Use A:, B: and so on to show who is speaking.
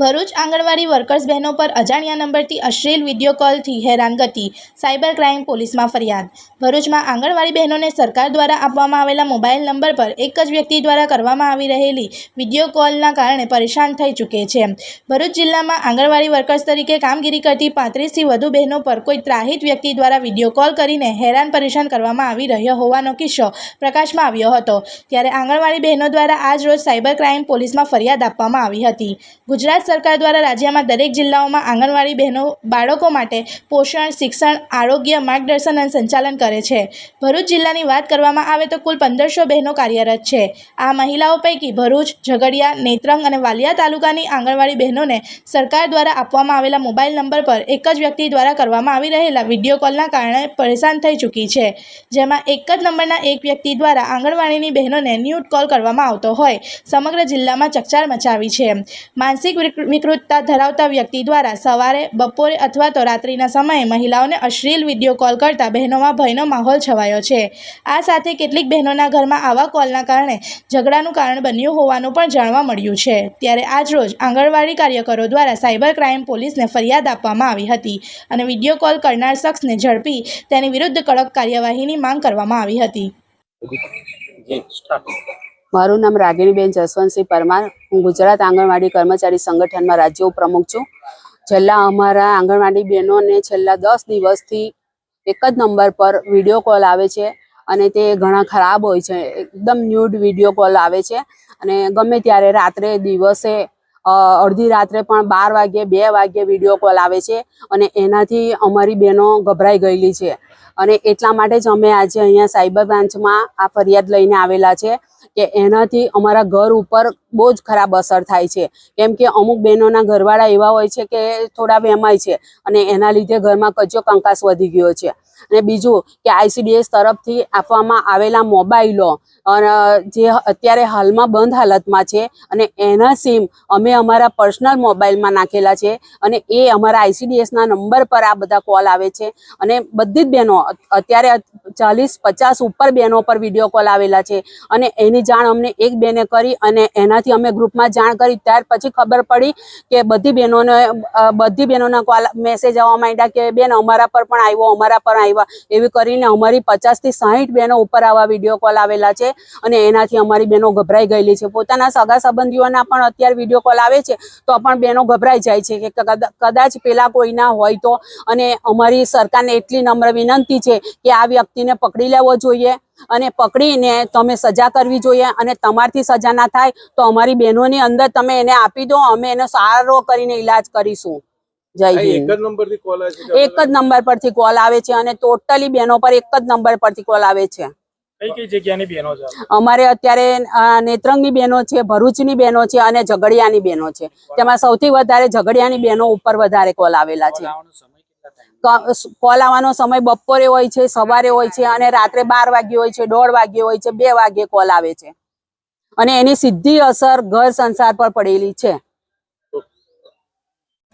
A: ભરૂચ આંગણવાડી workers બહેનો પર અજાણ્યા નંબરથી અશ્લીલ વીડિયો કોલથી હેરાનગતિ સાયબર ક્રાઇમ પોલીસમાં ફરિયાદ. ભરૂચમાં આંગણવાડી બહેનોને સરકાર દ્વારા આપવામાં આવેલા મોબાઈલ નંબર પર એક જ વ્યક્તિ દ્વારા કરવામાં આવી રહેલી વીડિયો કોલના કારણે પરેશાન થઈ ચૂકે છે. ભરૂચ જિલ્લામાં આંગણવાડી વર્કર્સ તરીકે કામગીરી કરતી પાંત્રીસથી વધુ બહેનો પર કોઈ ત્રાહિત વ્યક્તિ દ્વારા વીડિયો કોલ કરીને હેરાન પરેશાન કરવામાં આવી રહ્યો હોવાનો કિસ્સો પ્રકાશમાં આવ્યો હતો, ત્યારે આંગણવાડી બહેનો દ્વારા આજ રોજ સાયબર ક્રાઇમ પોલીસમાં ફરિયાદ આપવામાં આવી હતી. ગુજરાત સરકાર દ્વારા રાજ્યમાં દરેક જિલ્લાઓમાં આંગણવાડી બહેનો, બાળકો માટે પોષણ, શિક્ષણ, આરોગ્ય માર્ગદર્શન અને સંચાલન કરે છે. ભરૂચ જિલ્લાની વાત કરવામાં આવે તો કુલ પંદરસો બહેનો કાર્યરત છે. આ મહિલાઓ પૈકી ભરૂચ, ઝઘડિયા, નેત્રંગ અને વાલિયા તાલુકાની આંગણવાડી બહેનોને સરકાર દ્વારા આપવામાં આવેલા મોબાઈલ નંબર પર એક જ વ્યક્તિ દ્વારા કરવામાં આવી રહેલા વીડિયો કોલના કારણે પરેશાન થઈ ચૂકી છે. જેમાં એક જ નંબરના એક વ્યક્તિ દ્વારા આંગણવાડીની બહેનોને ન્યૂટ કોલ કરવામાં આવતો હોય. સમગ્ર જિલ્લામાં ચકચાર મચાવી છે. માનસિક વિકૃતતા ધરાવતા વ્યક્તિ દ્વારા સવારે, બપોરે અથવા તો રાત્રિના સમયે મહિલાઓને અશ્લીલ વીડિયો કોલ કરતા બહેનોમાં ભયનો માહોલ છવાયો છે. આ સાથે કેટલીક બહેનોના ઘરમાં આવા કોલના કારણે ઝઘડાનું કારણ બન્યું હોવાનું પણ જાણવા મળ્યું છે. ત્યારે આજરોજ આંગણવાડી કાર્યકરો દ્વારા સાયબર ક્રાઇમ પોલીસને ફરિયાદ આપવામાં આવી હતી અને વીડિયો કોલ કરનાર શખ્સને ઝડપી તેની વિરુદ્ધ કડક કાર્યવાહીની માંગ કરવામાં આવી હતી.
B: મારું નામ રાગીણીબેન જસવંતસિંહ પરમાર. હું ગુજરાત આંગણવાડી કર્મચારી સંગઠનમાં રાજ્ય ઉપપ્રમુખ છું. છેલ્લા અમારા આંગણવાડી બહેનોને છેલ્લા દસ દિવસથી એક જ નંબર પર વીડિયો કોલ આવે છે અને તે ઘણા ખરાબ હોય છે. એકદમ ન્યૂડ વીડિયો કોલ આવે છે અને ગમે ત્યારે રાત્રે દિવસે અડધી રાત્રે પણ બાર વાગ્યે, બે વાગ્યે વીડિયો કોલ આવે છે અને એનાથી અમારી બહેનો ગભરાઈ ગયેલી છે. અને એટલા માટે જ અમે આજે અહીંયા સાયબર બ્રાન્ચમાં આ ફરિયાદ લઈને આવેલા છે કે એનાથી અમારા ઘર ઉપર બહુ જ ખરાબ અસર થાય છે. કેમ કે અમુક બહેનોના ઘરવાળા એવા હોય છે કે થોડા વેમાય છે અને એના લીધે ઘરમાં કચ્ચો કંકાસ વધી ગયો છે. અને બીજું કે આઈસીડીએસ તરફથી આપવામાં આવેલા મોબાઈલો, અને, જે અત્યારે હાલમાં બંધ હાલતમાં છે અને એના સિમ અમે અમારા પર્સનલ મોબાઈલમાં નાખેલા છે અને એ અમારા આઈસીડીએસના નંબર પર આ બધા કોલ આવે છે અને બધી જ બહેનો અત્યારે ચાલીસ, પચાસ ઉપર બહેનો પર વીડિયો કોલ આવેલા છે અને એની જાણ અમને એક બેને કરી અને એનાથી અમે ગ્રુપમાં જાણ કરી. ત્યાર પછી ખબર પડી કે બધી બહેનોને બધી બહેનોના કોલ, મેસેજ આવવા માંડ્યા કે બેન અમારા પર પણ આવ્યો, અમારા પર આવ્યા. એવી કરીને અમારી પચાસથી સાહીઠ બહેનો ઉપર આવા વીડિયો કોલ આવેલા છે અને એનાથી અમારી બહેનો ગભરાઈ ગયેલી છે. પોતાના સગા સંબંધીઓના પણ અત્યારે વીડિયો કોલ આવે છે તો પણ બહેનો ગભરાઈ જાય છે કે કદાચ પેલા કોઈના હોય તો. અને અમારી સરકારને એટલી નમ્ર વિનંતી છે કે આ વ્યક્તિને પકડી લેવો જોઈએ અને પકડીને તમે સજા કરવી જોઈએ અને તમારથી સજા ના થાય તો અમારી બહેનોની અંદર તમે એને આપી દો, અમે એનો સારો કરીને ઈલાજ કરીશું. જય
C: એક
B: હિન્દ.
C: જ નંબર કોલ આવે છે
B: એક જ નંબર પરથી કોલ આવે છે અને ટોટલી બહેનો પર એક જ નંબર પરથી કોલ આવે છે.
C: કઈ કઈ જગ્યાની બહેનો છે
B: અમારે અત્યારે નેત્રંગની બહેનો છે ભરૂચની બહેનો છે અને ઝઘડિયાની બહેનો છે. તેમાં સૌથી વધારે ઝઘડિયાની બહેનો ઉપર વધારે કોલ આવેલા છે.
C: આવવાનો સમય કેટલા ટાઈમ
B: ક- કોલ આવવાનો સમય બપોરે હોય છે સવારે હોય છે અને રાત્રે બાર વાગ્યે હોય છે દોઢ વાગ્યે હોય છે બે વાગ્યે કોલ આવે છે. અને એની સીધી અસર ઘર સંસાર પર પડેલી છે.